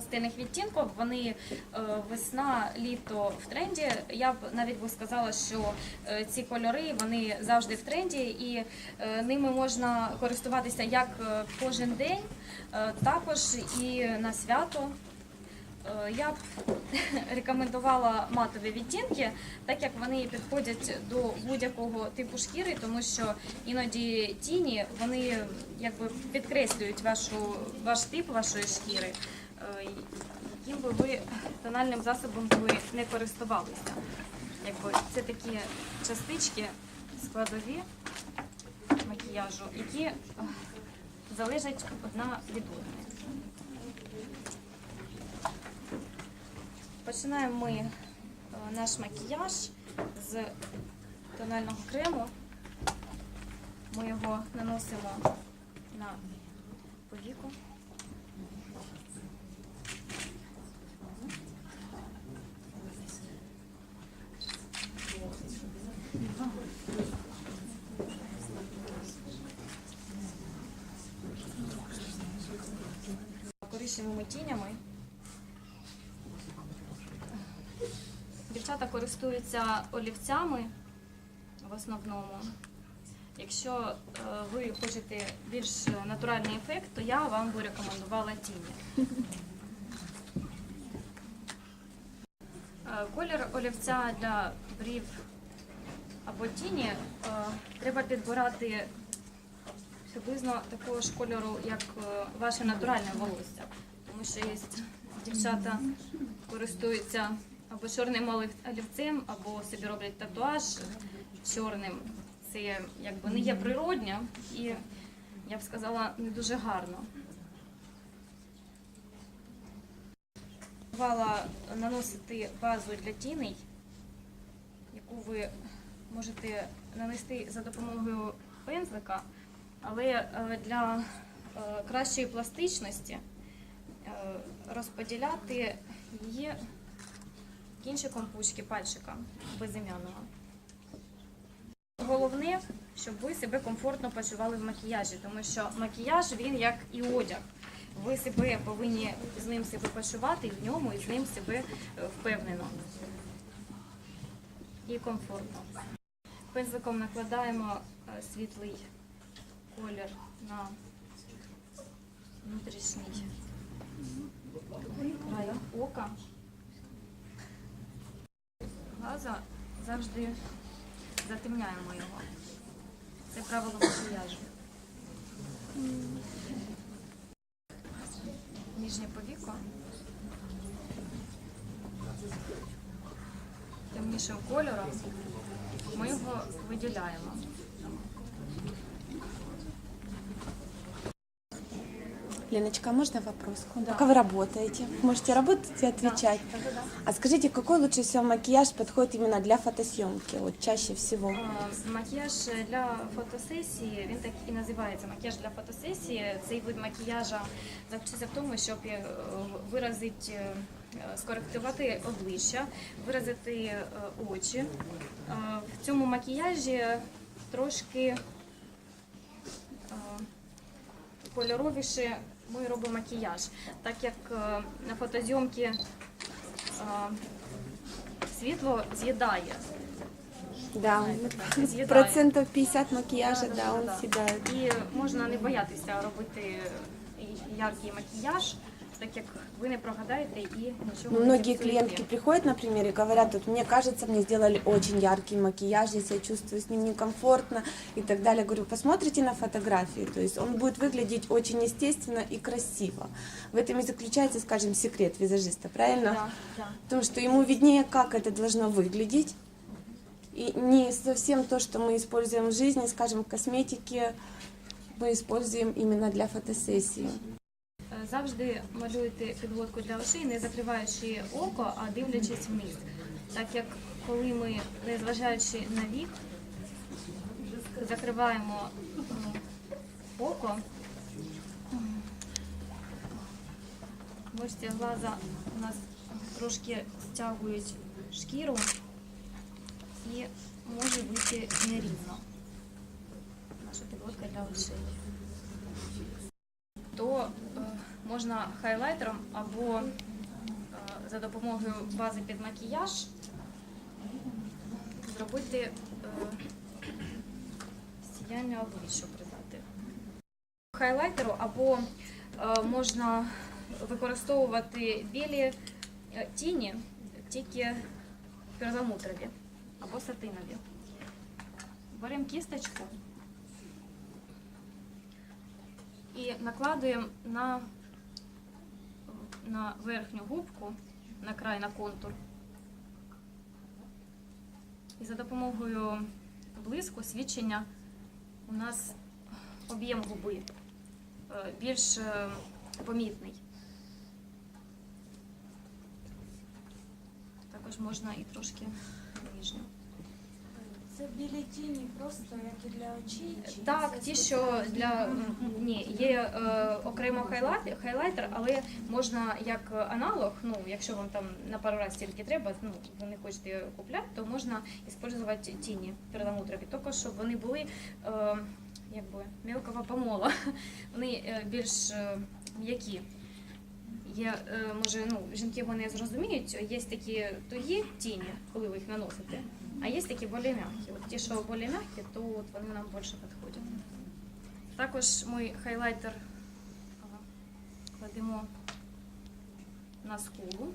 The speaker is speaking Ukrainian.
пастельних відтінків. Вони е, весна, літо в тренді. Я б навіть би сказала, що е, ці кольори вони завжди в тренді, і е, ними можна користуватися як кожен день, також і на свято. Я б рекомендувала матові відтінки, так як вони підходять до будь-якого типу шкіри, тому що іноді тіні вони якби підкреслюють вашу ваш тип вашої шкіри, яким би ви тональним засобом ви не користувалися. Якби це такі частички складові макіяжу, які е, залежать одна від одної. Починаємо ми е, наш макіяж з тонального крему. Ми його наносимо на повіку. Коричневими тінями. Дівчата користуються олівцями в основному. Якщо е, ви хочете більш натуральний ефект, то я вам би рекомендувала тіні. Е, Колір олівця для брів або тіні е, треба підбирати приблизно такого ж кольору, як ваше натуральне волосся. Тому що є дівчата користуються або чорним олів- олівцем, або собі роблять татуаж чорним. Це якби не є природньо і я б сказала не дуже гарно. Планувала наносити базу для тіней, яку ви можете нанести за допомогою пензлика, але е, для е, кращої пластичності розподіляти її кінчиком пучки пальчика безім'яного. Головне, щоб ви себе комфортно почували в макіяжі, тому що макіяж він як і одяг. Ви себе повинні з ним себе почувати в ньому, і з ним себе е, впевнено і комфортно. Пензликом накладаємо е, світлий колір на внутрішній ока. Глаза завжди затемняємо його. Це правило макіяжу. Ніжнє повіко. Темнішим кольором ми його виділяємо. Леночка, можно вопрос? Да. Пока вы работаете, можете работать и отвечать. А скажите, какой лучше всего макияж подходит именно для фотосъемки? Вот чаще всего. А, Макіяж для фотосесії, він так і називається макіяж для фотосесії. Цей вид макіяжа заключається в тому, щоб е, виразити, е, скоректувати обличчя, виразити очі. В цьому макіяжі трошки кольоровіше ми робимо макіяж, так як е, на фотозйомки е, світло з'їдає. Да, З'їдає. процентов 50 макіяжа, да, Да-да-да-да. съедает. І можна не боятися робити яркий макіяж, так як ви не прогадаєте і нічого Ну, не Многие зіпсуєте. клиентки приходят, например, и говорят, вот мне кажется, мне сделали очень яркий макияж, я себя чувствую с ним некомфортно и так далее. Говорю, посмотрите на фотографии, то есть он будет выглядеть очень естественно и красиво. В этом и заключается, скажем, секрет визажиста, правильно? Да, да. Потому что ему виднее, как это должно выглядеть. И не совсем то, что мы используем в жизни, скажем, в косметике, мы используем именно для фотосессии. Завжди малюйте підводку для очей, не закриваючи око, а дивлячись вниз. Так як коли ми, незважаючи на вік, закриваємо око, мишці глаза у нас трошки стягують шкіру і може бути нерівно. Наша підводка для очей. То можна хайлайтером або е, за допомогою бази під макіяж зробити е, сіяння обличчя придати. Хайлайтеру або е, можна використовувати білі тіні тільки перламутрові або сатинові. Беремо кісточку і накладуємо на, на верхню губку, на край, на контур. І за допомогою блиску, свідчення у нас об'єм губи е, більш е, помітний. Також можна і трошки нижню. Це білі тіні просто як і для очей? чи Так, ті, що для ні, є е, окремо хайлайт, хайлайтер, але можна як аналог, ну якщо вам там на пару разів тільки треба, ну ви не хочете купляти, то можна використовувати тіні перламутрові, тільки щоб вони були е, якби мілкого помола. Вони е, більш е, м'які. Є, е, може, ну, жінки вони зрозуміють, є такі тугі тіні, коли ви їх наносите, а є такі більш м'які. От ті, що більш м'які, то от вони нам більше підходять. Також ми хайлайтер кладемо на скулу.